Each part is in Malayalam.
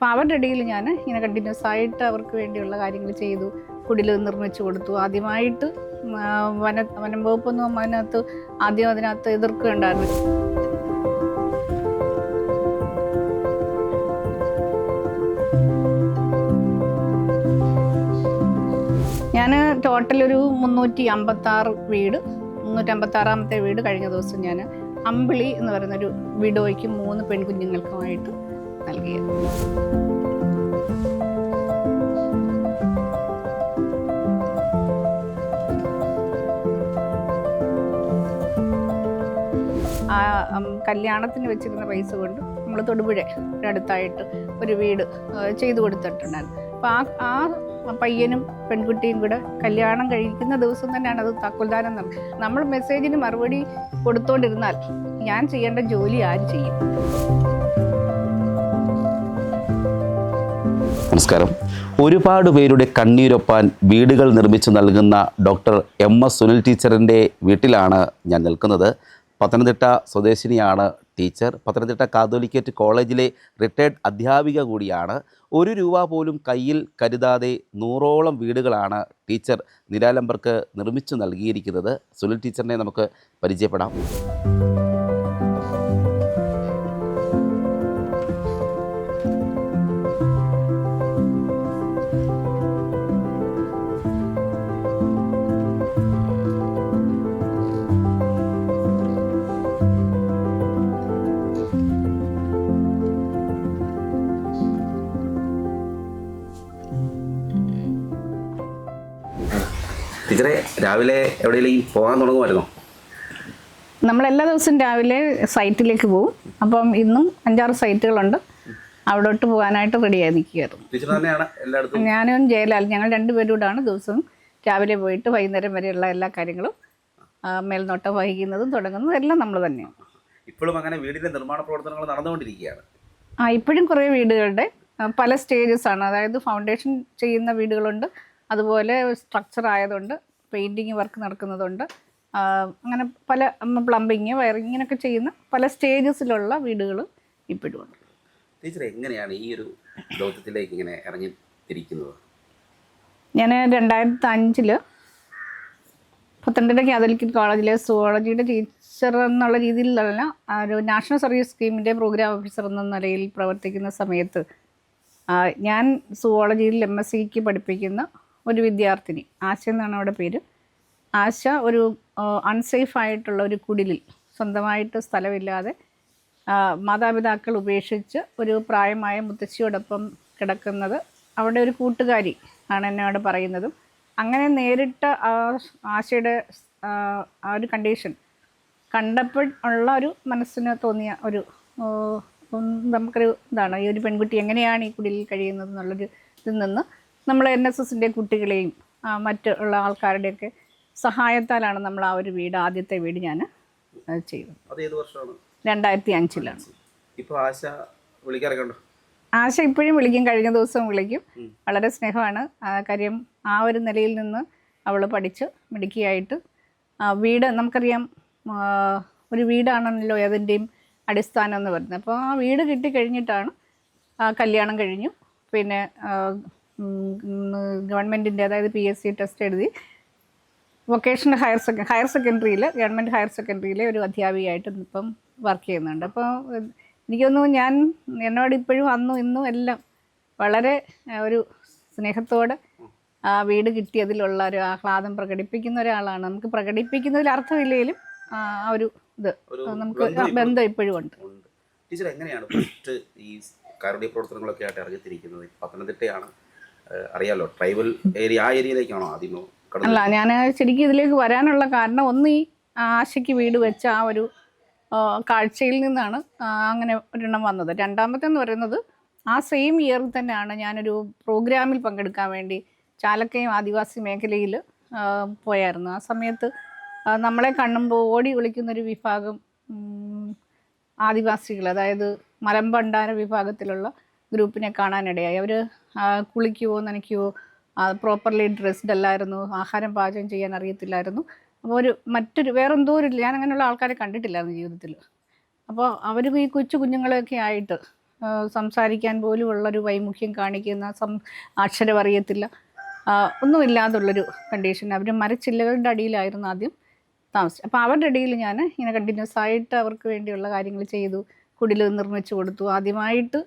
അപ്പോൾ അവരുടെ ഇടയിൽ ഞാൻ ഇങ്ങനെ കണ്ടിന്യൂസ് ആയിട്ട് അവർക്ക് വേണ്ടിയുള്ള കാര്യങ്ങൾ ചെയ്തു. കുടിൽ നിർമ്മിച്ചു കൊടുത്തു. ആദ്യമായിട്ട് വന വനം വകുപ്പൊന്നും അതിനകത്ത് ആദ്യം അതിനകത്ത് എതിർക്കുകയുണ്ടായിരുന്നു ഞാൻ ടോട്ടൽ ഒരു മുന്നൂറ്റി അമ്പത്താറ് വീട് മുന്നൂറ്റി അമ്പത്താറാമത്തെ വീട് കഴിഞ്ഞ ദിവസം ഞാൻ അമ്പിളി എന്ന് പറയുന്ന ഒരു വിഡോയ്ക്കും മൂന്ന് പെൺകുഞ്ഞുങ്ങൾക്കുമായിട്ട് നൽകിയത്. കല്യാണത്തിന് വെച്ചിരുന്ന പൈസ കൊണ്ട് നമ്മൾ തൊടുപുഴ അടുത്തായിട്ട് ഒരു വീട് ചെയ്തു കൊടുത്തിട്ടുണ്ടായിരുന്നു. അപ്പോൾ ആ ആ പയ്യനും പെൺകുട്ടിയും കൂടെ കല്യാണം കഴിക്കുന്ന ദിവസം തന്നെയാണ് അത് താക്കോൽദാനം നടന്നത് നമ്മൾ മെസ്സേജിന് മറുപടി കൊടുത്തോണ്ടിരുന്നാൽ ഞാൻ ചെയ്യേണ്ട ജോലി ആര് ചെയ്യും? നമസ്കാരം. ഒരുപാട് പേരുടെ കണ്ണീരൊപ്പാൻ വീടുകൾ നിർമ്മിച്ചു നൽകുന്ന ഡോക്ടർ എം എസ് സുനിൽ ടീച്ചറിന്റെ വീട്ടിലാണ് ഞാൻ നിൽക്കുന്നത്. പത്തനംതിട്ട സ്വദേശിനിയാണ് ടീച്ചർ. പത്തനംതിട്ട കാതോലിക്കറ്റ് കോളേജിലെ റിട്ടയർഡ് അധ്യാപിക കൂടിയാണ്. ഒരു രൂപ പോലും കയ്യിൽ കരുതാതെ നൂറോളം വീടുകളാണ് ടീച്ചർ നിരാലംബർക്ക് നിർമ്മിച്ചു നൽകിയിരിക്കുന്നത്. സുനിൽ ടീച്ചറിനെ നമുക്ക് പരിചയപ്പെടാം. ടീച്ചറെ രാവിലെ എവിടെയെങ്കിലും പോകാൻ തുടങ്ങുമായിരുന്നോ? നമ്മൾ എല്ലാ ദിവസവും രാവിലെ സൈറ്റിലേക്ക് പോകും അപ്പം ഇന്നും അഞ്ചാറ് സൈറ്റുകളുണ്ട്. അവിടോട്ട് പോകാനായിട്ട് റെഡിയായി നിൽക്കുകയായിരുന്നു ഞാനും ജയലാൽ ഞങ്ങൾ രണ്ടുപേരും കൂടാണ് ദിവസവും രാവിലെ പോയിട്ട് വൈകുന്നേരം വരെയുള്ള എല്ലാ കാര്യങ്ങളും മേൽനോട്ടം വഹിക്കുന്നതും തുടങ്ങുന്നതും എല്ലാം നമ്മൾ തന്നെയാണ്. ഇപ്പോഴും അങ്ങനെ വീടിന്റെ നിർമ്മാണ പ്രവർത്തനങ്ങൾ നടന്നുകൊണ്ടിരിക്കുകയാണ്. ആ ഇപ്പോഴും കുറേ വീടുകളുടെ പല സ്റ്റേജസ് ആണ്. അതായത് ഫൗണ്ടേഷൻ ചെയ്യുന്ന വീടുകളുണ്ട്. അതുപോലെ സ്ട്രക്ചർ ആയതുണ്ട് പെയിന്റിങ് വർക്ക് നടക്കുന്നതുണ്ട്. അങ്ങനെ പല പ്ലംബിങ് വയറിങ് ഇങ്ങനെയൊക്കെ ചെയ്യുന്ന പല സ്റ്റേജസിലുള്ള വീടുകൾ ഇപ്പോഴും ഉണ്ട് ടീച്ചർ എങ്ങനെയാണ് ഈ ഒരു ദൗത്യത്തിലേക്ക് ഇങ്ങനെ ഇറങ്ങി തിരിക്കുന്നത് ഞാൻ രണ്ടായിരത്തി അഞ്ചിൽ പത്തനംതിട്ട കാതലിക് കോളേജിലെ സുവോളജിയുടെ ടീച്ചർ എന്നുള്ള രീതിയിലല്ല ഒരു നാഷണൽ സർവീസ് സ്കീമിന്റെ പ്രോഗ്രാം ഓഫീസർ എന്ന നിലയിൽ പ്രവർത്തിക്കുന്ന സമയത്ത് ഞാൻ സുവോളജിയിൽ എം എസ് സിക്ക് പഠിപ്പിക്കുന്ന ഒരു വിദ്യാർത്ഥിനി. ആശ എന്നാണ് അവിടെ പേര്. ആശ ഒരു അൺസേഫ് ആയിട്ടുള്ള ഒരു കുടിലിൽ സ്വന്തമായിട്ട് സ്ഥലമില്ലാതെ മാതാപിതാക്കൾ ഉപേക്ഷിച്ച് ഒരു പ്രായമായ മുത്തശ്ശിയോടൊപ്പം കിടക്കുന്നത് അവിടെ ഒരു കൂട്ടുകാരി ആണ് എന്നോട് പറയുന്നതും. അങ്ങനെ നേരിട്ട് ആശയുടെ ആ, ഒരു കണ്ടീഷൻ കണ്ടപ്പോൾ ഉള്ള ഒരു മനസ്സിന് തോന്നിയ ഒരു നമുക്കൊരു ഇതാണ്. ഈ ഒരു പെൺകുട്ടി എങ്ങനെയാണ് ഈ കുടിലിൽ കഴിയുന്നത് എന്നുള്ളൊരു ഇതിൽ നിന്ന് നമ്മൾ എൻ എസ് എസിന്റെ കുട്ടികളെയും മറ്റുള്ള ആൾക്കാരുടെയൊക്കെ സഹായത്താലാണ് നമ്മൾ ആ ഒരു വീട് ആദ്യത്തെ വീട് ഞാൻ ചെയ്തത്. രണ്ടായിരത്തി അഞ്ചിലാണ് ആശ ഇപ്പോഴും വിളിക്കും കഴിഞ്ഞ ദിവസം വിളിക്കും. വളരെ സ്നേഹമാണ്. ആ, കാര്യം ആ ഒരു നിലയിൽ നിന്ന് അവൾ പഠിച്ച് മിടുക്കിയായിട്ട് ആ, വീട് നമുക്കറിയാം ഒരു വീടാണല്ലോ ഏതിന്റെയും അടിസ്ഥാനം എന്ന് പറയുന്നത്. അപ്പോൾ ആ വീട് കിട്ടിക്കഴിഞ്ഞിട്ടാണ് ആ, കല്യാണം കഴിഞ്ഞു. പിന്നെ ഗവൺമെന്റിന്റെ അതായത് പി എസ് സി ടെസ്റ്റ് എഴുതി വൊക്കേഷണൽ ഹയർ സെക്ക ഹയർ സെക്കൻഡറിയിൽ ഗവൺമെന്റ് ഹയർ സെക്കൻഡറിയിലെ ഒരു അധ്യാപികയായിട്ട് ഇപ്പം വർക്ക് ചെയ്യുന്നുണ്ട്. അപ്പോൾ എനിക്കൊന്നു ഞാൻ എന്നോട് ഇപ്പോഴും അന്നും ഇന്നും എല്ലാം വളരെ ഒരു സ്നേഹത്തോടെ ആ വീട് കിട്ടിയതിലുള്ള ഒരു ആഹ്ലാദം പ്രകടിപ്പിക്കുന്ന ഒരാളാണ്. നമുക്ക് പ്രകടിപ്പിക്കുന്നതിൽ അർത്ഥമില്ലെങ്കിലും ആ ഒരു ഇത് നമുക്ക് ബന്ധം ഇപ്പോഴും ഉണ്ട്. ടീച്ചർ എങ്ങനെയാണ് ഫസ്റ്റ് ഈ കാരുണ്യ പ്രവർത്തനങ്ങളൊക്കെ ആയിട്ട് ഇറങ്ങിത്തിരിക്കുന്നത് പത്തനംതിട്ടയാണ് അറിയാലോ ട്രൈബൽ ഏരിയ ആ ഏരിയയിലേക്കാണോ ആദ്യം അല്ല ഞാൻ ശരിക്കും ഇതിലേക്ക് വരാനുള്ള കാരണം ഒന്ന് ഈ ആശയ്ക്ക് വീട് വെച്ച ആ ഒരു കാഴ്ചയിൽ നിന്നാണ് അങ്ങനെ ഒരെണ്ണം വന്നത്. രണ്ടാമത്തെ എന്ന് പറയുന്നത് ആ സെയിം ഇയറിൽ തന്നെയാണ് ഞാനൊരു പ്രോഗ്രാമിൽ പങ്കെടുക്കാൻ വേണ്ടി ചാലക്കയം ആദിവാസി മേഖലയിൽ പോയായിരുന്നു. ആ സമയത്ത് നമ്മളെ കാണുമ്പോൾ ഓടി വിളിക്കുന്നൊരു വിഭാഗം ആദിവാസികൾ അതായത് മലമ്പണ്ടാര വിഭാഗത്തിലുള്ള ഗ്രൂപ്പിനെ കാണാനിടയായി. അവർ കുളിക്കുവോ നനയ്ക്കുവോ പ്രോപ്പർലി ഡ്രസ്ഡ് അല്ലായിരുന്നു ആഹാരം പാചകം ചെയ്യാൻ അറിയത്തില്ലായിരുന്നു. അപ്പോൾ ഒരു മറ്റൊരു വേറെന്തോ ഒരു ഞാൻ അങ്ങനെയുള്ള ആൾക്കാരെ കണ്ടിട്ടില്ലായിരുന്നു ജീവിതത്തിൽ അപ്പോൾ അവരും ഈ കൊച്ചു കുഞ്ഞുങ്ങളെയൊക്കെ ആയിട്ട് സംസാരിക്കാൻ പോലും ഉള്ളൊരു വൈമുഖ്യം കാണിക്കുന്ന സം അക്ഷരം അറിയത്തില്ല ഒന്നുമില്ലാതുള്ളൊരു കണ്ടീഷൻ അവർ മരച്ചില്ലകളുടെ അടിയിലായിരുന്നു ആദ്യം താമസിച്ചത്. അപ്പോൾ അവരുടെ ഇടയിൽ ഞാൻ ഇങ്ങനെ കണ്ടിന്യൂസ് ആയിട്ട് അവർക്ക് വേണ്ടിയുള്ള കാര്യങ്ങൾ ചെയ്തു കുടിൽ നിർമ്മിച്ചു കൊടുത്തു. ആദ്യമായിട്ട്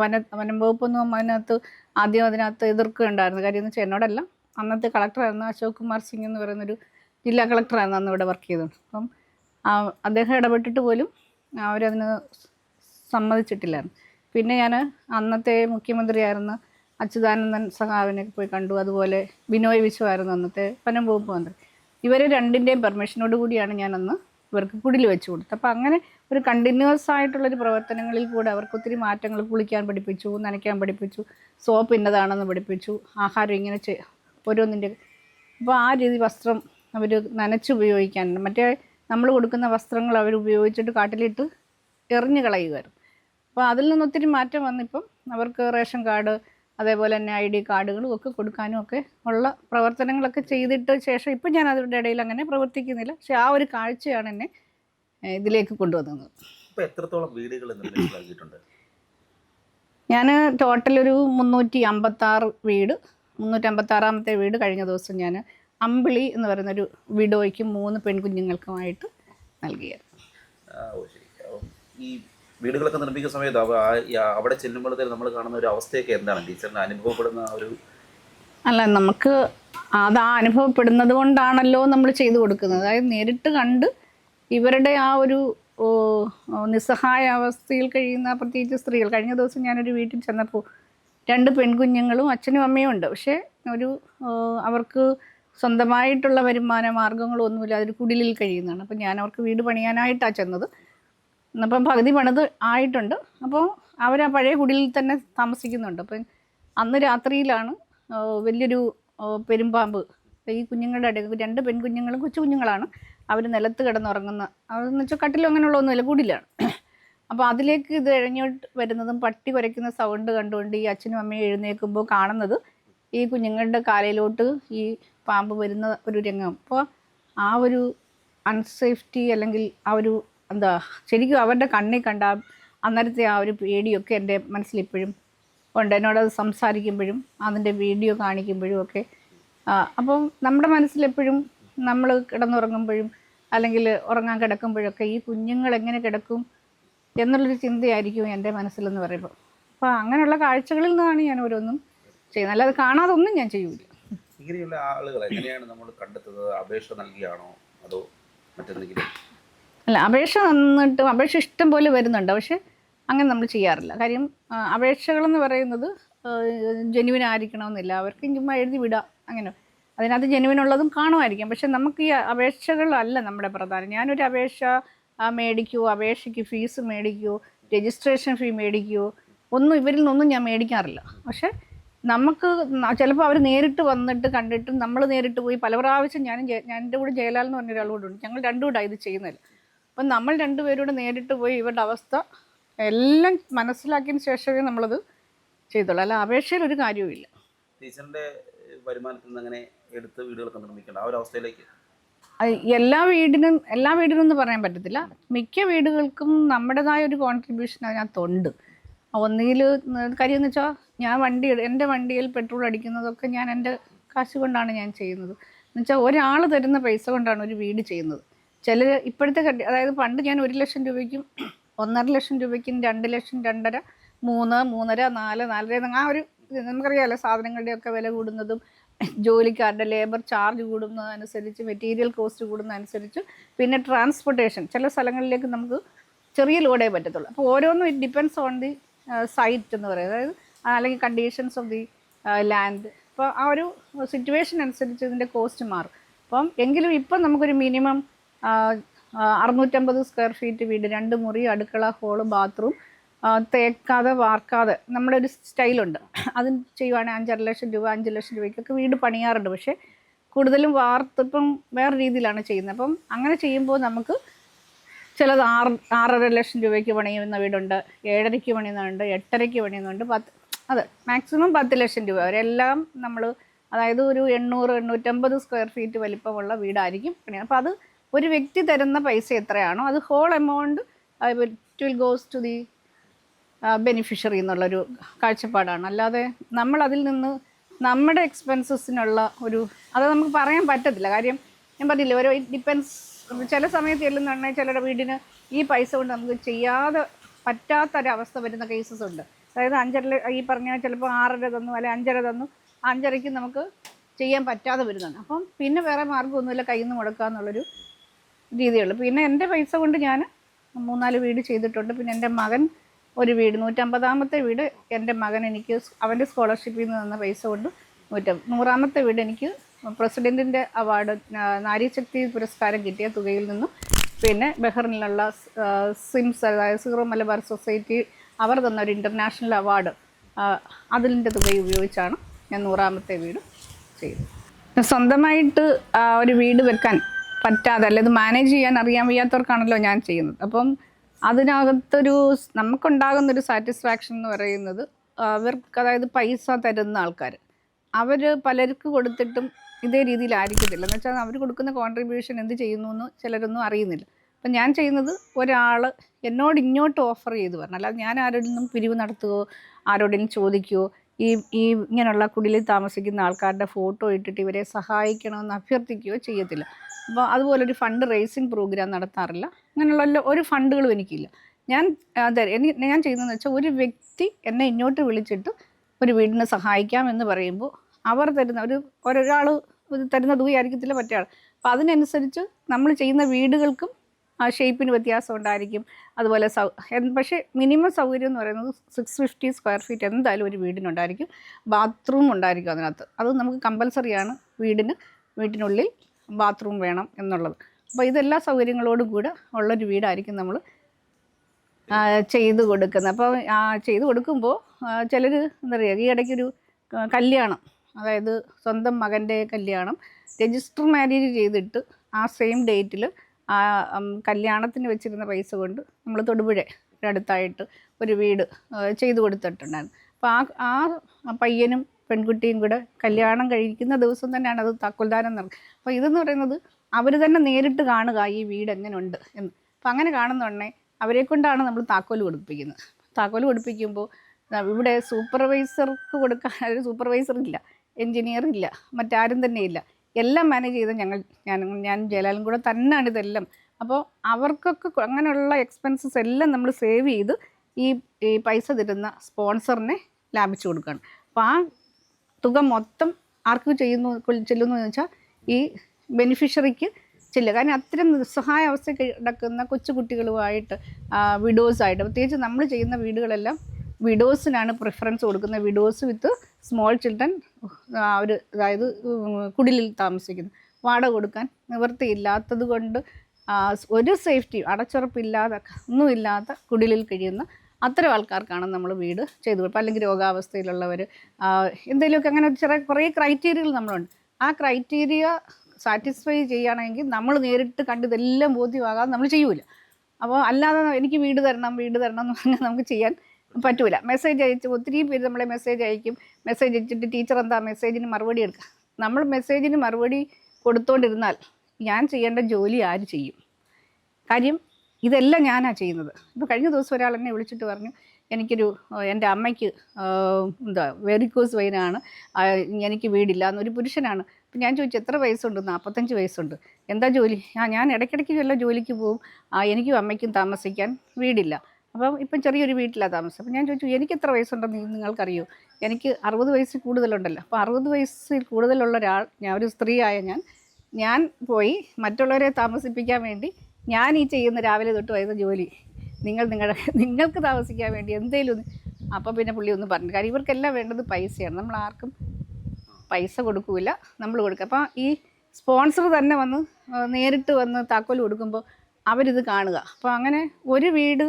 വന വനം വകുപ്പൊന്നും അതിനകത്ത് ആദ്യം അതിനകത്ത് എതിർക്കുകയുണ്ടായിരുന്നു. കാര്യം എന്ന് വെച്ചാൽ എന്നോടല്ല അന്നത്തെ കളക്ടറായിരുന്നു അശോക് കുമാർ സിംഗ് എന്ന് പറയുന്നൊരു ജില്ലാ കളക്ടറായിരുന്നു അന്ന് ഇവിടെ വർക്ക് ചെയ്തത്. അപ്പം അദ്ദേഹം ഇടപെട്ടിട്ട് പോലും അവരതിന് സമ്മതിച്ചിട്ടില്ലായിരുന്നു. പിന്നെ ഞാൻ അന്നത്തെ മുഖ്യമന്ത്രിയായിരുന്ന അച്യുതാനന്ദൻ സഹാവിനെ പോയി കണ്ടു. അതുപോലെ ബിനോയ് വിശ്വമായിരുന്നു അന്നത്തെ വനം വകുപ്പ് മന്ത്രി. ഇവരെ രണ്ടിന്റെയും പെർമിഷനോട് കൂടിയാണ് ഞാനന്ന് ഇവർക്ക് കുടിൽ വെച്ച് കൊടുത്തത്. അപ്പം അങ്ങനെ ഒരു കണ്ടിന്യൂസ് ആയിട്ടുള്ളൊരു പ്രവർത്തനങ്ങളിൽ കൂടെ അവർക്ക് ഒത്തിരി മാറ്റങ്ങൾ കുളിക്കാൻ പഠിപ്പിച്ചു നനയ്ക്കാൻ പഠിപ്പിച്ചു സോപ്പ് ഇന്നതാണെന്ന് പഠിപ്പിച്ചു ആഹാരം ഇങ്ങനെ ചെ ഓരോന്നിന്റെ. അപ്പോൾ ആ രീതി വസ്ത്രം അവർ നനച്ചുപയോഗിക്കാൻ മറ്റേ നമ്മൾ കൊടുക്കുന്ന വസ്ത്രങ്ങൾ അവർ ഉപയോഗിച്ചിട്ട് കാട്ടിലിട്ട് എറിഞ്ഞു കളയുമായിരുന്നു അപ്പോൾ അതിൽ നിന്ന് ഒത്തിരി മാറ്റം വന്നിപ്പം അവർക്ക് റേഷൻ കാർഡ് അതേപോലെ തന്നെ ഐ ഡി കാർഡുകളും ഒക്കെ കൊടുക്കാനും ഒക്കെ ഉള്ള പ്രവർത്തനങ്ങളൊക്കെ ചെയ്തിട്ട് ശേഷം ഇപ്പം ഞാൻ അതിന്റെ ഇടയിൽ അങ്ങനെ പ്രവർത്തിക്കുന്നില്ല. പക്ഷേ ആ ഒരു കാഴ്ചയാണ് എന്നെ ഇതിലേക്ക് കൊണ്ടുവന്നത്. എത്രത്തോളം വീടുകൾ ഞാൻ ടോട്ടൽ ഒരു മുന്നൂറ്റി അമ്പത്താറ് വീട് മുന്നൂറ്റി അമ്പത്താറാമത്തെ വീട് കഴിഞ്ഞ ദിവസം ഞാൻ അമ്പിളി എന്ന് പറയുന്ന ഒരു വിഡോയ്ക്കും മൂന്ന് പെൺകുഞ്ഞുങ്ങൾക്കുമായിട്ട് നൽകിയത്. ഈ വീടുകളൊക്കെ നിർമ്മിക്കുന്ന സമയത്ത് അവിടെ ചെല്ലുമ്പോഴത്തേക്ക് നമ്മൾ കാണുന്ന ഒരു അവസ്ഥയൊക്കെ എന്താണ്? ടീച്ചറിന് അനുഭവപ്പെടുന്ന ഒരു അല്ല നമുക്ക് അത് ആ അനുഭവപ്പെടുന്നത് കൊണ്ടാണല്ലോ നമ്മൾ ചെയ്തു കൊടുക്കുന്നത്. അതായത് നേരിട്ട് കണ്ട് ഇവരുടെ ആ ഒരു നിസ്സഹായ അവസ്ഥയിൽ കഴിയുന്ന പ്രത്യേകിച്ച് സ്ത്രീകൾ. കഴിഞ്ഞ ദിവസം ഞാനൊരു വീട്ടിൽ ചെന്നപ്പോൾ രണ്ട് പെൺകുഞ്ഞുങ്ങളും അച്ഛനും അമ്മയും ഉണ്ട്. പക്ഷേ ഒരു അവർക്ക് സ്വന്തമായിട്ടുള്ള വരുമാന മാർഗങ്ങളോ ഒന്നുമില്ല. അതൊരു കുടിലിൽ കഴിയുന്നതാണ്. അപ്പം ഞാൻ അവർക്ക് വീട് പണിയാനായിട്ടാണ് ചെന്നത്. അപ്പം പകുതി പണിത് ആയിട്ടുണ്ട്. അപ്പോൾ അവർ ആ പഴയ കുടിലിൽ തന്നെ താമസിക്കുന്നുണ്ട്. അപ്പം അന്ന് രാത്രിയിലാണ് വലിയൊരു പെരുമ്പാമ്പ്. ഈ കുഞ്ഞുങ്ങളുടെ ഇടയിൽ രണ്ട് പെൺകുഞ്ഞുങ്ങളും കൊച്ചു കുഞ്ഞുങ്ങളാണ്. അവർ നിലത്ത് കിടന്നുറങ്ങുന്ന അതെന്ന് വെച്ചാൽ കട്ടിലും അങ്ങനെയുള്ള ഒന്നുമില്ല കൂടിലാണ്. അപ്പോൾ അതിലേക്ക് ഇത് ഇഴഞ്ഞോട്ട് വരുന്നതും പട്ടി കുരയ്ക്കുന്ന സൗണ്ട് കണ്ടുകൊണ്ട് ഈ അച്ഛനും അമ്മയും എഴുന്നേൽക്കുമ്പോൾ കാണുന്നത് ഈ കുഞ്ഞുങ്ങളുടെ കാലയിലോട്ട് ഈ പാമ്പ് വരുന്ന ഒരു രംഗം. അപ്പോൾ ആ ഒരു അൺസേഫ്റ്റി അല്ലെങ്കിൽ ആ ഒരു എന്താ ശരിക്കും അവരുടെ കണ്ണിൽ കണ്ട അന്നേരത്തെ ആ ഒരു പേടിയൊക്കെ എന്റെ മനസ്സിലിപ്പോഴും ഉണ്ട്. എന്നോടത് സംസാരിക്കുമ്പോഴും അതിന്റെ വീഡിയോ കാണിക്കുമ്പോഴും ഒക്കെ. അപ്പം നമ്മുടെ മനസ്സിലെപ്പോഴും നമ്മൾ കിടന്നുറങ്ങുമ്പോഴും അല്ലെങ്കിൽ ഉറങ്ങാൻ കിടക്കുമ്പോഴൊക്കെ ഈ കുഞ്ഞുങ്ങൾ എങ്ങനെ കിടക്കും എന്നുള്ളൊരു ചിന്തയായിരിക്കും എന്റെ മനസ്സിലെന്ന് പറയുമ്പോൾ. അപ്പോൾ അങ്ങനെയുള്ള കാഴ്ചകളിൽ നിന്നാണ് ഞാൻ ഓരോന്നും ചെയ്യുന്നത്. അല്ലാതെ കാണാതെ ഒന്നും ഞാൻ ചെയ്യൂല. ഇങ്ങനെയുള്ള ആളുകൾ എങ്ങനെയാണ് നമ്മൾ കണ്ടെത്തുന്നത്? അപേക്ഷ നൽകിയാണോ അതോ മറ്റെന്തെങ്കിലും? അല്ല അപേക്ഷ വന്നിട്ട് അപേക്ഷ ഇഷ്ടം പോലെ വരുന്നുണ്ട്. പക്ഷെ അങ്ങനെ നമ്മൾ ചെയ്യാറില്ല. കാര്യം അപേക്ഷകളെന്ന് പറയുന്നത് ജെനുവിൻ ആയിരിക്കണമെന്നില്ല അവർക്ക് ചുമ്മാ എഴുതി വിടാം. അങ്ങനെ. അതിനകത്ത് ജെനുവിൻ ഉള്ളതും കാണുമായിരിക്കും. പക്ഷെ നമുക്ക് ഈ അപേക്ഷകളല്ല നമ്മുടെ പ്രധാനം. ഞാനൊരു അപേക്ഷ മേടിക്കൂ അപേക്ഷയ്ക്ക് ഫീസ് മേടിക്കുവോ രജിസ്ട്രേഷൻ ഫീ മേടിക്കുവോ ഒന്നും ഇവരിൽ നിന്നൊന്നും ഞാൻ മേടിക്കാറില്ല. പക്ഷെ നമുക്ക് ചിലപ്പോൾ അവർ നേരിട്ട് വന്നിട്ട് കണ്ടിട്ട് നമ്മൾ നേരിട്ട് പോയി പല പ്രാവശ്യം ഞാനും ഞാൻ എന്റെ കൂടെ ജയലാൽ എന്ന് പറഞ്ഞ ഒരാളോട് ഉണ്ട്. ഞങ്ങൾ രണ്ടും കൂടെ ഇത് ചെയ്യുന്നില്ല അപ്പം നമ്മൾ രണ്ടുപേരോട് നേരിട്ട് പോയി ഇവരുടെ അവസ്ഥ എല്ലാം മനസ്സിലാക്കിയതിന് ശേഷമേ നമ്മളത് ചെയ്തോളൂ അല്ല അപേക്ഷയിൽ ഒരു കാര്യവും ഇല്ല ടീച്ചറിന്റെ വരുമാനത്തിൽ നിന്ന് അങ്ങനെ എടുത്ത് വീടുകളൊക്കെ നിർമ്മിക്കേണ്ട ആ ഒരു അവസ്ഥയിലേക്ക്? എല്ലാ വീടിനും എല്ലാ വീടിനും എന്ന് പറയാൻ പറ്റത്തില്ല. മിക്ക വീടുകൾക്കും നമ്മുടേതായ ഒരു കോൺട്രിബ്യൂഷൻ അതിനകത്തുണ്ട്. ഒന്നുകിൽ കാര്യം എന്ന് വെച്ചാൽ ഞാൻ വണ്ടി എന്റെ വണ്ടിയിൽ പെട്രോൾ അടിക്കുന്നതൊക്കെ ഞാൻ എന്റെ കാശ് കൊണ്ടാണ് ഞാൻ ചെയ്യുന്നത്. എന്നുവെച്ചാൽ ഒരാൾ തരുന്ന പൈസ കൊണ്ടാണ് ഒരു വീട് ചെയ്യുന്നത്. ചിലർ ഇപ്പോഴത്തെ അതായത് പണ്ട് ഞാൻ ഒരു ലക്ഷം രൂപയ്ക്കും ഒന്നര ലക്ഷം രൂപയ്ക്കും രണ്ട് ലക്ഷം രണ്ടര മൂന്ന് മൂന്നര നാല് നാലര ആ ഒരു നമുക്കറിയാമല്ലോ സാധനങ്ങളുടെയൊക്കെ വില കൂടുന്നതും ജോലിക്കാരുടെ ലേബർ ചാർജ് കൂടുന്നതനുസരിച്ച് മെറ്റീരിയൽ കോസ്റ്റ് കൂടുന്നതനുസരിച്ച് പിന്നെ ട്രാൻസ്പോർട്ടേഷൻ ചില സ്ഥലങ്ങളിലേക്ക് നമുക്ക് ചെറിയ ലോഡേ പറ്റത്തുള്ളൂ. അപ്പോൾ ഓരോന്നും it depends on the site എന്ന് പറയുന്നത്. അതായത് അല്ലെങ്കിൽ കണ്ടീഷൻസ് ഓഫ് ദി ലാൻഡ് അപ്പോൾ ആ ഒരു സിറ്റുവേഷൻ അനുസരിച്ച് ഇതിന്റെ കോസ്റ്റ് മാറും. അപ്പം എങ്കിലും ഇപ്പം നമുക്കൊരു മിനിമം അറുന്നൂറ്റമ്പത് സ്ക്വയർ ഫീറ്റ് വീട് രണ്ട് മുറി അടുക്കള ഹോൾ ബാത്റൂം തേക്കാതെ വാർക്കാതെ നമ്മുടെ ഒരു സ്റ്റൈലുണ്ട്. അത് ചെയ്യുവാണെങ്കിൽ അഞ്ചര ലക്ഷം രൂപ അഞ്ച് ലക്ഷം രൂപയ്ക്കൊക്കെ വീട് പണിയാറുണ്ട്. പക്ഷേ കൂടുതലും വാർത്തിപ്പം വേറെ രീതിയിലാണ് ചെയ്യുന്നത്. അപ്പം അങ്ങനെ ചെയ്യുമ്പോൾ നമുക്ക് ചിലത് ആറ് ആറര ലക്ഷം രൂപയ്ക്ക് പണിയുന്ന വീടുണ്ട് ഏഴരയ്ക്ക് പണിയുന്നുണ്ട് എട്ടരയ്ക്ക് പണിയുന്നുണ്ട് പത്ത് അതെ മാക്സിമം പത്ത് ലക്ഷം രൂപ അവരെല്ലാം നമ്മൾ അതായത് ഒരു എണ്ണൂറ് എണ്ണൂറ്റമ്പത് സ്ക്വയർ ഫീറ്റ് വലിപ്പമുള്ള വീടായിരിക്കും പണിയുന്നത്. അപ്പോൾ അത് ഒരു വ്യക്തി തരുന്ന പൈസ എത്രയാണോ അത് whole amount it will goes to the beneficiary എന്നുള്ളൊരു കാഴ്ചപ്പാടാണ്. അല്ലാതെ നമ്മൾ അതിൽ നിന്ന് നമ്മുടെ എക്സ്പെൻസസിനുള്ള ഒരു അത് നമുക്ക് പറയാൻ പറ്റത്തില്ല. കാര്യം ഞാൻ പറഞ്ഞില്ല ഓരോ ഡിപ്പെൻസ് ചില സമയത്ത് ചെല്ലുന്നുണ്ടെങ്കിൽ ചിലരുടെ വീടിന് ഈ പൈസ കൊണ്ട് നമുക്ക് ചെയ്യാതെ പറ്റാത്തൊരവസ്ഥ വരുന്ന കേസസ് ഉണ്ട്. അതായത് അഞ്ചര ഈ പറഞ്ഞ ചിലപ്പോൾ ആറര തന്നു അല്ലെങ്കിൽ അഞ്ചര തന്നു അഞ്ചരയ്ക്ക് നമുക്ക് ചെയ്യാൻ പറ്റാതെ വരുന്നുണ്ട് അപ്പം പിന്നെ വേറെ മാർഗമൊന്നുമില്ല കയ്യിൽ നിന്ന് മുടക്കുക എന്നുള്ളൊരു രീതിയുള്ളൂ. പിന്നെ എന്റെ പൈസ കൊണ്ട് ഞാൻ മൂന്നാൽ വീട് ചെയ്തിട്ടുണ്ട്. പിന്നെ എന്റെ മകൻ ഒരു വീട്. നൂറ്റമ്പതാമത്തെ വീട് എന്റെ മകൻ എനിക്ക് അവന്റെ സ്കോളർഷിപ്പിൽ നിന്ന് തന്ന പൈസ കൊണ്ട് നൂറ്റ നൂറാമത്തെ വീട് എനിക്ക് പ്രസിഡന്റിന്റെ അവാർഡ് നാരീശക്തി പുരസ്കാരം കിട്ടിയ തുകയിൽ നിന്നും പിന്നെ ബഹ്റിനിലുള്ള സിംസ് അതായത് സീറോ മലബാർ സൊസൈറ്റി അവർ തന്ന ഒരു ഇന്റർനാഷണൽ അവാർഡ് അതിന്റെ തുക ഉപയോഗിച്ചാണ് ഞാൻ നൂറാമത്തെ വീട് ചെയ്തത്. സ്വന്തമായിട്ട് ഒരു വീട് വെക്കാൻ പറ്റാതെ അല്ലെങ്കിൽ മാനേജ് ചെയ്യാൻ അറിയാൻ വയ്യാത്തവർക്കാണല്ലോ ഞാൻ ചെയ്യുന്നത്. അപ്പം അതിനകത്തൊരു നമുക്കുണ്ടാകുന്നൊരു സാറ്റിസ്ഫാക്ഷൻ എന്ന് പറയുന്നത് അവർക്ക് അതായത് പൈസ തരുന്ന ആൾക്കാർ അവർ പലർക്ക് കൊടുത്തിട്ടും ഇതേ രീതിയിലായിരിക്കത്തില്ല. എന്ന് വെച്ചാൽ അവർ കൊടുക്കുന്ന കോൺട്രിബ്യൂഷൻ എന്ത് ചെയ്യുന്നു എന്ന് ചിലരൊന്നും അറിയുന്നില്ല. അപ്പം ഞാൻ ചെയ്യുന്നത് ഒരാൾ എന്നോട് ഇങ്ങോട്ട് ഓഫർ ചെയ്ത് പറഞ്ഞു. അല്ലാതെ ഞാൻ ആരോടൊന്നും പിരിവ് നടത്തുകയോ ആരോടെങ്കിലും ചോദിക്കുകയോ ഈ ഈ ഇങ്ങനെയുള്ള കുടിലിൽ താമസിക്കുന്ന ആൾക്കാരുടെ ഫോട്ടോ ഇട്ടിട്ട് ഇവരെ സഹായിക്കണമെന്ന് അഭ്യർത്ഥിക്കുകയോ ചെയ്യത്തില്ല. അപ്പോൾ അതുപോലൊരു ഫണ്ട് റേസിംഗ് പ്രോഗ്രാം നടത്താറില്ല. അങ്ങനെയുള്ള ഒരു ഫണ്ടുകളും എനിക്കില്ല. ഞാൻ അതെ എനിക്ക് ഞാൻ ചെയ്യുന്നതെന്ന് വെച്ചാൽ ഒരു വ്യക്തി എന്നെ ഇങ്ങോട്ട് വിളിച്ചിട്ട് ഒരു വീടിനെ സഹായിക്കാം എന്ന് പറയുമ്പോൾ അവർ തരുന്ന ഒരു ഒരാൾ തരുന്ന തുകയായിരിക്കത്തില്ല മറ്റേ ആൾ അപ്പം അതിനനുസരിച്ച് നമ്മൾ ചെയ്യുന്ന വീടുകൾക്കും ഷേപ്പിന് വ്യത്യാസം ഉണ്ടായിരിക്കും. അതുപോലെ സൗ പക്ഷേ മിനിമം സൗകര്യം എന്ന് പറയുന്നത് സിക്സ് ഫിഫ്റ്റി സ്ക്വയർ ഫീറ്റ് എന്തായാലും ഒരു വീടിനുണ്ടായിരിക്കും. ബാത്റൂം ഉണ്ടായിരിക്കും അതിനകത്ത്. അത് നമുക്ക് കമ്പൽസറിയാണ് വീടിന് വീട്ടിനുള്ളിൽ ബാത്റൂം വേണം എന്നുള്ളത്. അപ്പോൾ ഇതെല്ലാ സൗകര്യങ്ങളോടും കൂടെ ഉള്ളൊരു വീടായിരിക്കും നമ്മൾ ചെയ്ത് കൊടുക്കുന്നത്. അപ്പോൾ ചെയ്ത് കൊടുക്കുമ്പോൾ ചിലർ എന്താ പറയുക ഈ ഇടയ്ക്കൊരു കല്യാണം അതായത് സ്വന്തം മകന്റെ കല്യാണം രജിസ്റ്റർ മാരേജ് ചെയ്തിട്ട് ആ സെയിം ഡേറ്റിൽ ആ കല്യാണത്തിന് വെച്ചിരുന്ന പൈസ കൊണ്ട് നമ്മൾ തൊടുപുഴ അടുത്തായിട്ട് ഒരു വീട് ചെയ്തു കൊടുത്തിട്ടുണ്ടായിരുന്നു. അപ്പോൾ ആ ആ പയ്യനും പെൺകുട്ടിയും കൂടെ കല്യാണം കഴിക്കുന്ന ദിവസം തന്നെയാണ് അത് താക്കോൽദാനം നടക്കുക അപ്പോൾ ഇതെന്ന് പറയുന്നത് അവർ തന്നെ നേരിട്ട് കാണുക ഈ വീട് എങ്ങനെയുണ്ട് എന്ന്. അപ്പം അങ്ങനെ കാണുന്നുണ്ടേ അവരെ കൊണ്ടാണ് നമ്മൾ താക്കോൽ കൊടുപ്പിക്കുന്നത്. താക്കോൽ കൊടുപ്പിക്കുമ്പോൾ ഇവിടെ സൂപ്പർവൈസർക്ക് കൊടുക്കാൻ ഒരു സൂപ്പർവൈസർ ഇല്ല എൻജിനീയർ ഇല്ല മറ്റാരും തന്നെ ഇല്ല. എല്ലാം മാനേജ് ചെയ്ത ഞങ്ങൾ ഞാൻ ഞാൻ ജയലാലും കൂടെ തന്നെയാണ് ഇതെല്ലാം. അപ്പോൾ അവർക്കൊക്കെ അങ്ങനെയുള്ള എക്സ്പെൻസസ് എല്ലാം നമ്മൾ സേവ് ചെയ്ത് ഈ ഈ പൈസ തരുന്ന സ്പോൺസറിനെ ലാഭിച്ചു കൊടുക്കുകയാണ് അപ്പോൾ ആ തുക മൊത്തം ആർക്ക് ചെയ്യുന്നു ചെല്ലുന്നു എന്ന് വെച്ചാൽ ഈ ബെനിഫിഷ്യറിക്ക് ചെല്ലുക. കാരണം അത്തരം നിസ്സഹായ അവസ്ഥ കിടക്കുന്ന കൊച്ചുകുട്ടികളുമായിട്ട് വിഡോസായിട്ട് പ്രത്യേകിച്ച് നമ്മൾ ചെയ്യുന്ന വീടുകളെല്ലാം വിഡോസിനാണ് പ്രിഫറൻസ് കൊടുക്കുന്നത്. വിഡോസ് വിത്ത് സ്മോൾ ചിൽഡ്രൻ അവർ അതായത് കുടിലിൽ താമസിക്കുന്നു. വാട കൊടുക്കാൻ നിവൃത്തിയില്ലാത്തത് കൊണ്ട് ഒരു സേഫ്റ്റി അടച്ചുറപ്പില്ലാതെ ഒന്നുമില്ലാത്ത കുടിലിൽ കഴിയുന്ന അത്തരം ആൾക്കാർക്കാണ് നമ്മൾ വീട് ചെയ്തു കൊടുക്കുക. അല്ലെങ്കിൽ രോഗാവസ്ഥയിലുള്ളവർ എന്തെങ്കിലുമൊക്കെ അങ്ങനെ ചെറിയ കുറേ ക്രൈറ്റീരിയകൾ നമ്മളുണ്ട്. ആ ക്രൈറ്റീരിയ സാറ്റിസ്ഫൈ ചെയ്യുകയാണെങ്കിൽ നമ്മൾ നേരിട്ട് കണ്ട് ഇതെല്ലാം ബോധ്യമാകാതെ നമ്മൾ ചെയ്യൂല. അപ്പോൾ അല്ലാതെ എനിക്ക് വീട് തരണം വീട് തരണം എന്ന് പറഞ്ഞാൽ നമുക്ക് ചെയ്യാൻ പറ്റൂല. മെസ്സേജ് അയച്ച് ഒത്തിരി പേര് നമ്മളെ മെസ്സേജ് അയക്കും. മെസ്സേജ് അയച്ചിട്ട് ടീച്ചർ എന്താ മെസ്സേജിന് മറുപടി എടുക്കുക. നമ്മൾ മെസ്സേജിന് മറുപടി കൊടുത്തോണ്ടിരുന്നാൽ ഞാൻ ചെയ്യേണ്ട ജോലി ആര് ചെയ്യും? കാര്യം ഇതെല്ലാം ഞാനാണ് ചെയ്യുന്നത്. ഇപ്പോൾ കഴിഞ്ഞ ദിവസം ഒരാൾ എന്നെ വിളിച്ചിട്ട് പറഞ്ഞു എനിക്കൊരു എന്റെ അമ്മയ്ക്ക് എന്താ വെരിക്കോസ് വൈനാണ് എനിക്ക് വീടില്ല. എന്നൊരു പുരുഷനാണ് അപ്പം ഞാൻ ചോദിച്ചു എത്ര വയസ്സുണ്ട്? നാൽപ്പത്തഞ്ച് വയസ്സുണ്ട്. എന്താ ജോലി? ആ ഞാൻ ഇടയ്ക്കിടയ്ക്ക് വല്ല ജോലിക്ക് പോവും ആ എനിക്കും അമ്മയ്ക്കും താമസിക്കാൻ വീടില്ല. അപ്പം ഇപ്പം ചെറിയൊരു വീട്ടിലാണ് താമസം. അപ്പം ഞാൻ ചോദിച്ചു എനിക്ക് എത്ര വയസ്സുണ്ടെന്ന് നിങ്ങൾക്കറിയോ? എനിക്ക് അറുപത് വയസ്സിൽ കൂടുതലുണ്ടല്ലോ. അപ്പോൾ അറുപത് വയസ്സിൽ കൂടുതലുള്ള ഒരാൾ ഞാൻ ഒരു സ്ത്രീയായ ഞാൻ ഞാൻ പോയി മറ്റുള്ളവരെ താമസിപ്പിക്കാൻ വേണ്ടി ഞാൻ ഈ ചെയ്യുന്ന രാവിലെ തൊട്ട് വരുന്ന ജോലി. നിങ്ങൾ നിങ്ങളുടെ നിങ്ങൾക്ക് താമസിക്കാൻ വേണ്ടി എന്തേലും ഒന്ന് അപ്പോൾ പിന്നെ പുള്ളി ഒന്ന് പറഞ്ഞു. കാര്യം ഇവർക്കെല്ലാം വേണ്ടത് പൈസയാണ്. നമ്മൾ ആർക്കും പൈസ കൊടുക്കില്ല നമ്മൾ കൊടുക്കുക അപ്പോൾ ഈ സ്പോൺസർ തന്നെ വന്ന് നേരിട്ട് വന്ന് താക്കോൽ കൊടുക്കുമ്പോൾ അവരിത് കാണുക. അപ്പോൾ അങ്ങനെ ഒരു വീട്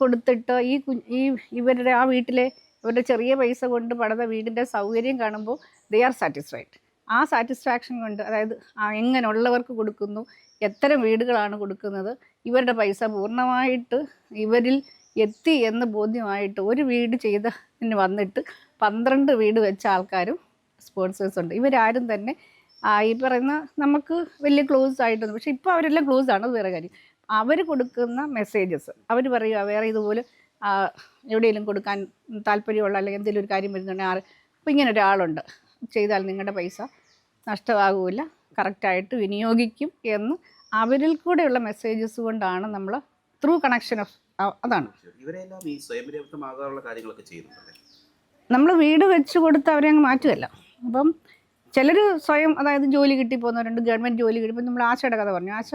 കൊടുത്തിട്ട് ഈ കു ഈ ഇവരുടെ ആ വീട്ടിലെ ഇവരുടെ ചെറിയ പൈസ കൊണ്ട് പണിത വീടിന്റെ സൗകര്യം കാണുമ്പോൾ ദേ ആർ സാറ്റിസ്ഫൈഡ് ആ സാറ്റിസ്ഫാക്ഷൻ കൊണ്ട് അതായത് എങ്ങനെയുള്ളവർക്ക് കൊടുക്കുന്നു എത്തരം വീടുകളാണ് കൊടുക്കുന്നത് ഇവരുടെ പൈസ പൂർണമായിട്ട് ഇവരിൽ എത്തി എന്ന് ബോധ്യമായിട്ട് ഒരു വീട് ചെയ്തതിന് വന്നിട്ട് പന്ത്രണ്ട് വീട് വെച്ച ആൾക്കാരും സ്പോൺസേഴ്സ് ഉണ്ട്. ഇവരാരും തന്നെ ഈ പറയുന്ന നമുക്ക് വലിയ ക്ലോസ് ആയിട്ടൊന്നും പക്ഷേ ഇപ്പോൾ അവരെല്ലാം ക്ലോസ് ആണ് അത് വേറെ കാര്യം. അവർ കൊടുക്കുന്ന മെസ്സേജസ് അവർ പറയുക വേറെ ഇതുപോലെ എവിടെയെങ്കിലും കൊടുക്കാൻ താല്പര്യമുള്ള അല്ലെങ്കിൽ എന്തെങ്കിലും ഒരു കാര്യം വരുന്നുണ്ടെങ്കിൽ ആറ് അപ്പോൾ ഇങ്ങനെ ഒരാളുണ്ട് ചെയ്താൽ നിങ്ങളുടെ പൈസ നഷ്ടമാകില്ല കറക്റ്റായിട്ട് വിനിയോഗിക്കും എന്ന് അവരിൽ കൂടെയുള്ള മെസ്സേജസ് കൊണ്ടാണ് നമ്മൾ ത്രൂ കണക്ഷൻ ഓഫ് അതാണ്. നമ്മൾ വീട് വെച്ച് കൊടുത്ത് അവരെ അങ്ങ് മാറ്റുകയല്ല. അപ്പം ചിലർ സ്വയം അതായത് ജോലി കിട്ടി പോകുന്നവരുണ്ട് ഗവൺമെന്റ് ജോലി കിട്ടി. നമ്മൾ ആശയുടെ കഥ പറഞ്ഞു. ആശ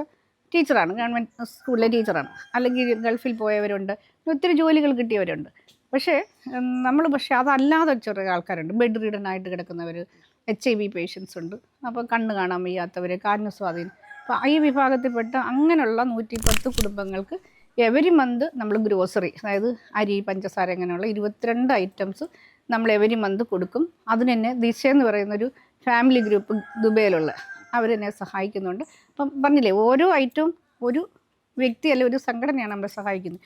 ടീച്ചറാണ് ഗവൺമെന്റ് സ്കൂളിലെ ടീച്ചറാണ്. അല്ലെങ്കിൽ ഗൾഫിൽ പോയവരുണ്ട് ഒത്തിരി ജോലികൾ കിട്ടിയവരുണ്ട്. പക്ഷേ നമ്മൾ പക്ഷേ അതല്ലാതെ ചെറിയ ആൾക്കാരുണ്ട്. ബെഡ് റീഡൻ ആയിട്ട് കിടക്കുന്നവർ എച്ച് ഐ വി പേഷ്യൻസ് ഉണ്ട്. അപ്പോൾ കണ്ണ് കാണാൻ വയ്യാത്തവർ കാരണ സ്വാധീനം. അപ്പോൾ ഈ വിഭാഗത്തിൽപ്പെട്ട അങ്ങനെയുള്ള നൂറ്റി പത്ത് കുടുംബങ്ങൾക്ക് എവരി മന്ത് നമ്മൾ ഗ്രോസറി അതായത് അരി പഞ്ചസാര അങ്ങനെയുള്ള ഇരുപത്തിരണ്ട് ഐറ്റംസ് നമ്മൾ എവരി മന്ത് കൊടുക്കും. അതിന് തന്നെ ദിശ എന്ന് പറയുന്നൊരു ഫാമിലി ഗ്രൂപ്പ് ദുബൈയിലുള്ള അവരെന്നെ സഹായിക്കുന്നുണ്ട്. അപ്പം പറഞ്ഞില്ലേ ഓരോ ഐറ്റവും ഒരു വ്യക്തി അല്ലെ ഒരു സംഘടനയാണ് നമ്മളെ സഹായിക്കുന്നത്.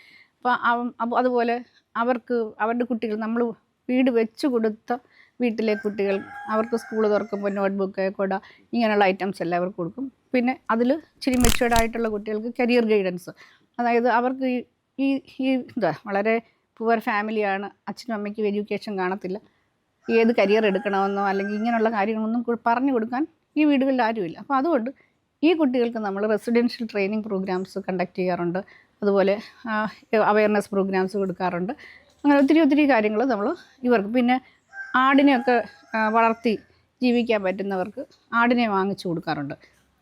അപ്പോൾ അതുപോലെ അവർക്ക് അവരുടെ കുട്ടികൾ നമ്മൾ വീട് വെച്ച് കൊടുത്ത വീട്ടിലെ കുട്ടികൾ അവർക്ക് സ്കൂൾ തുറക്കുമ്പോൾ നോട്ട്ബുക്ക് കൊട ഇങ്ങനെയുള്ള ഐറ്റംസ് എല്ലാം അവർക്ക് കൊടുക്കും. പിന്നെ അതിൽ ഇച്ചിരി മെച്ചുവേർഡ് ആയിട്ടുള്ള കുട്ടികൾക്ക് കരിയർ ഗൈഡൻസ് അതായത് അവർക്ക് ഈ ഈ എന്താ വളരെ പുവർ ഫാമിലിയാണ് അച്ഛനും അമ്മയ്ക്കും എഡ്യൂക്കേഷൻ കാണത്തില്ല. ഏത് കരിയർ എടുക്കണമെന്നോ അല്ലെങ്കിൽ ഇങ്ങനെയുള്ള കാര്യങ്ങളൊന്നും പറഞ്ഞു കൊടുക്കാൻ ഈ വീടുകളിൽ ആരുമില്ല. അപ്പോൾ അതുകൊണ്ട് ഈ കുട്ടികൾക്ക് നമ്മൾ റെസിഡൻഷ്യൽ ട്രെയിനിങ് പ്രോഗ്രാംസ് കണ്ടക്ട് ചെയ്യാറുണ്ട്. അതുപോലെ അവയർനെസ് പ്രോഗ്രാംസ് കൊടുക്കാറുണ്ട്. അങ്ങനെ ഒത്തിരി ഒത്തിരി കാര്യങ്ങൾ നമ്മൾ ഇവർക്ക് പിന്നെ ആടിനെയൊക്കെ വളർത്തി ജീവിക്കാൻ പറ്റുന്നവർക്ക് ആടിനെ വാങ്ങിച്ചു കൊടുക്കാറുണ്ട്.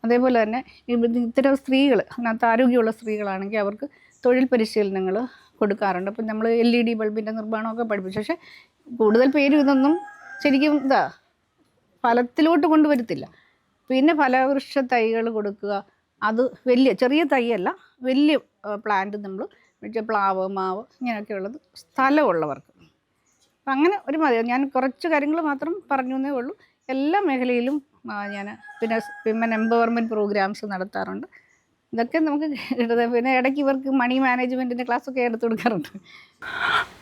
അതേപോലെ തന്നെ ഇത് ഇത്തരം സ്ത്രീകൾ അതിനകത്ത് ആരോഗ്യമുള്ള സ്ത്രീകളാണെങ്കിൽ അവർക്ക് തൊഴിൽ പരിശീലനങ്ങൾ കൊടുക്കാറുണ്ട്. അപ്പം നമ്മൾ എൽ ഇ ഡി ബൾബിന്റെ നിർമ്മാണമൊക്കെ പഠിപ്പിച്ചു. പക്ഷേ കൂടുതൽ പേര് ഇതൊന്നും ശരിക്കും ഇതാ ഫലത്തിലോട്ട് കൊണ്ടുവരത്തില്ല. പിന്നെ ഫലവൃക്ഷ തൈകൾ കൊടുക്കുക അത് വലിയ ചെറിയ തൈയല്ല വലിയ പ്ലാന്റ് നമ്മൾ പ്ലാവ് മാവ് ഇങ്ങനെയൊക്കെയുള്ളത് സ്ഥലമുള്ളവർക്ക്. അപ്പം അങ്ങനെ ഒരു മതി. ഞാൻ കുറച്ച് കാര്യങ്ങൾ മാത്രം പറഞ്ഞു എന്നേ ഉള്ളൂ. എല്ലാ മേഖലയിലും ഞാൻ പിന്നെ വിമൻ എംപവർമെന്റ് പ്രോഗ്രാംസ് നടത്താറുണ്ട്. ഇതൊക്കെ നമുക്ക് കിട്ടുന്നത് പിന്നെ ഇടയ്ക്ക് ഇവർക്ക് മണി ക്ലാസ് ഒക്കെ എടുത്തു കൊടുക്കാറുണ്ട്.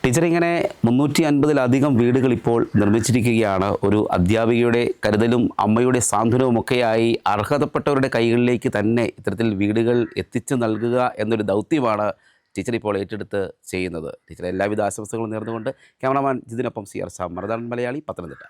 ടീച്ചർ ഇങ്ങനെ മുന്നൂറ്റി അൻപതിലധികം വീടുകൾ ഇപ്പോൾ നിർമ്മിച്ചിരിക്കുകയാണ്. ഒരു അധ്യാപികയുടെ കരുതലും അമ്മയുടെ സാന്ത്വനവും ഒക്കെയായി അർഹതപ്പെട്ടവരുടെ കൈകളിലേക്ക് തന്നെ ഇത്തരത്തിൽ വീടുകൾ എത്തിച്ചു നൽകുക എന്നൊരു ദൗത്യമാണ് ടീച്ചർ ഇപ്പോൾ ഏറ്റെടുത്ത് ചെയ്യുന്നത്. ടീച്ചർ എല്ലാവിധ ആശംസകളും നേർന്നുകൊണ്ട് cameraman ജിതിനൊപ്പം C R Sam. Malayali Pathanamthitta.